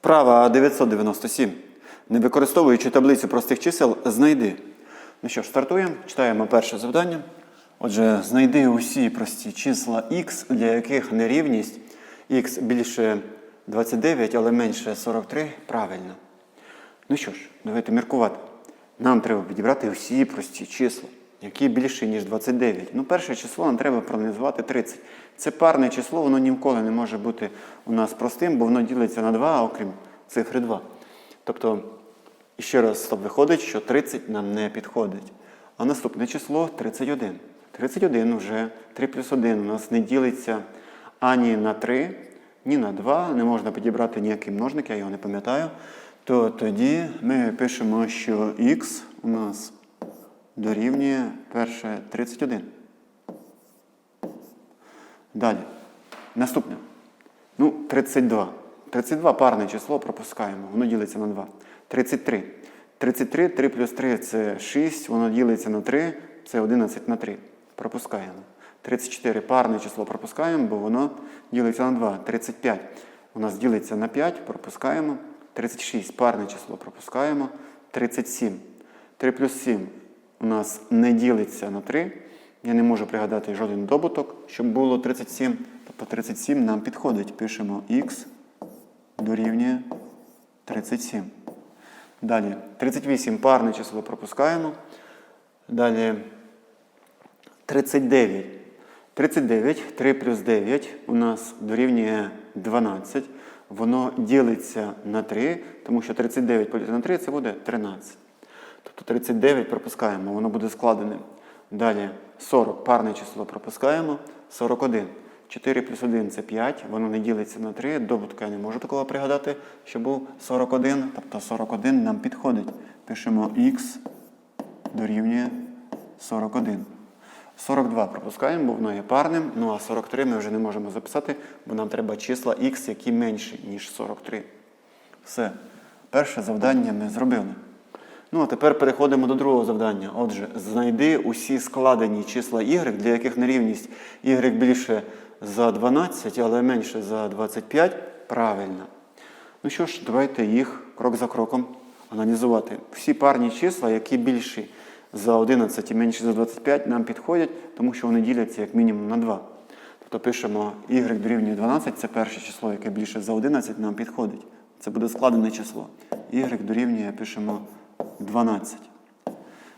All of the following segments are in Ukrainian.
Вправа 997. Не використовуючи таблицю простих чисел, знайди. Ну що ж, стартуємо. Читаємо перше завдання. Отже, знайди усі прості числа х, для яких нерівність х більше 29, але менше 43 правильно. Ну що ж, давайте міркувати. Нам треба підібрати всі прості числа, які більше, ніж 29. Ну, перше число нам треба проаналізувати 30. Це парне число, воно ніколи не може бути у нас простим, бо воно ділиться на 2, окрім цифри 2. Тобто, ще раз виходить, що 30 нам не підходить. А наступне число 31. 31 вже 3 плюс 1 у нас не ділиться ані на 3, ні на 2, не можна підібрати ніякий множник, я його не пам'ятаю. То тоді ми пишемо, що х у нас дорівнює перше 31. Далі. Наступне. Ну, 32. 32 парне число пропускаємо, воно ділиться на 2. 33. 33, 3 плюс 3 це 6, воно ділиться на 3, це 11 на 3. Пропускаємо. 34 парне число пропускаємо, бо воно ділиться на 2. 35 у нас ділиться на 5, пропускаємо. 36 парне число пропускаємо. 37. 3 плюс 7 у нас не ділиться на 3. Я не можу пригадати жоден добуток, щоб було 37. Тобто 37 нам підходить. Пишемо х дорівнює 37. Далі 38 парне число пропускаємо. Далі 39. 39, 3 плюс 9 у нас дорівнює 12. Воно ділиться на 3, тому що 39 поділити на 3 це буде 13. Тобто 39 пропускаємо, воно буде складеним. Далі 40 парне число пропускаємо. 41. 4 плюс 1 це 5, воно не ділиться на 3. Добутка я не можу такого пригадати, що був 41. Тобто 41 нам підходить. Пишемо х дорівнює 41. 42 пропускаємо, бо воно є парним. Ну а 43 ми вже не можемо записати, бо нам треба числа х, які менші, ніж 43. Все. Перше завдання ми зробили. Ну, а тепер переходимо до другого завдання. Отже, знайди усі складені числа y, для яких нерівність y більше за 12, але менше за 25. Правильно. Ну що ж, давайте їх крок за кроком аналізувати. Всі парні числа, які більші за 11 і менші за 25, нам підходять, тому що вони діляться як мінімум на 2. Тобто пишемо y дорівнює 12, це перше число, яке більше за 11, нам підходить. Це буде складене число. y дорівнює, пишемо 12.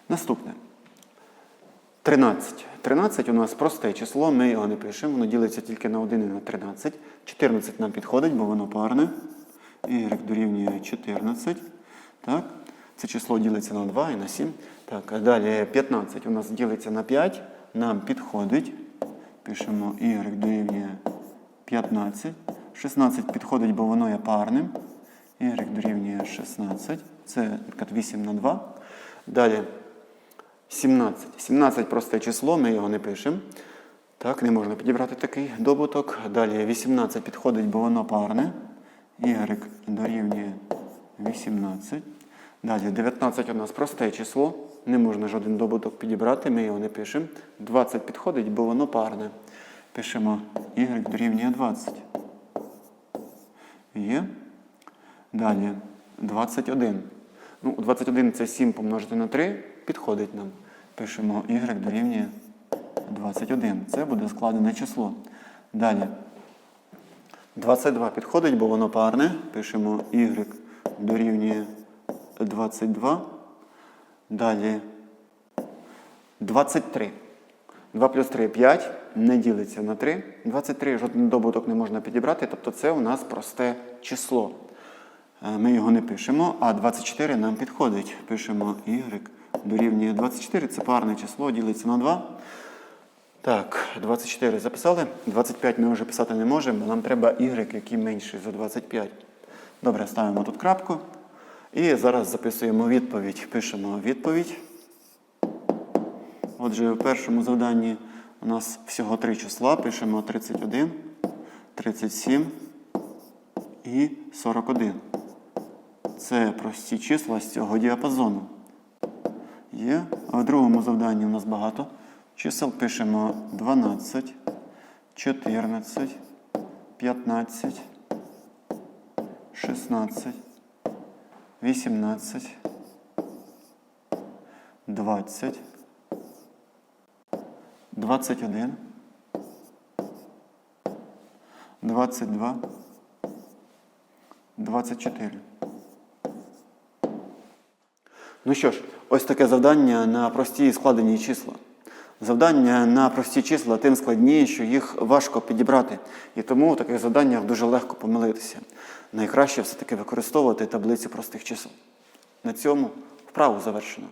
Наступне. 13. 13 у нас просте число, ми його не пишемо, воно ділиться тільки на 1 і на 13. 14 нам підходить, бо воно парне. y дорівнює 14. Так. Це число ділиться на 2 і на 7. Так, а далі 15 у нас ділиться на 5. Нам підходить. Пишемо y дорівнює 15. 16 підходить, бо воно є парним. Y дорівнює 16. Це наприклад, 8 на 2. Далі 17. 17 просте число, ми його не пишемо. Так, не можна підібрати такий добуток. Далі 18 підходить, бо воно парне. y дорівнює 18. Далі 19 у нас просте число. Не можна жоден добуток підібрати, ми його не пишемо. 20 підходить, бо воно парне. Пишемо y дорівнює 20. Є. Далі 21. Ну, 21 це 7 помножити на 3, підходить нам. Пишемо y дорівнює 21. Це буде складене число. Далі 22 підходить, бо воно парне. Пишемо y дорівнює 22. Далі 23. 2 плюс 3 5. Не ділиться на 3. 23 жоден добуток не можна підібрати, тобто це у нас просте число. Е, Ми його не пишемо, а 24 нам підходить. Пишемо y дорівнює 24. Це парне число, ділиться на 2. Так, 24 записали. 25 ми вже писати не можемо, бо нам треба y, який менший за 25. Добре, ставимо тут крапку. І зараз записуємо відповідь. Пишемо відповідь. Отже, в першому завданні у нас всього три числа. Пишемо 31, 37 і 41. Це прості числа з цього діапазону. Є. А в другому завданні у нас багато чисел. Пишемо 12, 14, 15, 16, 18, 20, 21, 22, 24. Ну що ж, ось таке завдання на прості і складені числа. Завдання на прості числа тим складніше, що їх важко підібрати. І тому в таких завданнях дуже легко помилитися. Найкраще все-таки використовувати таблицю простих чисел. На цьому вправу завершено.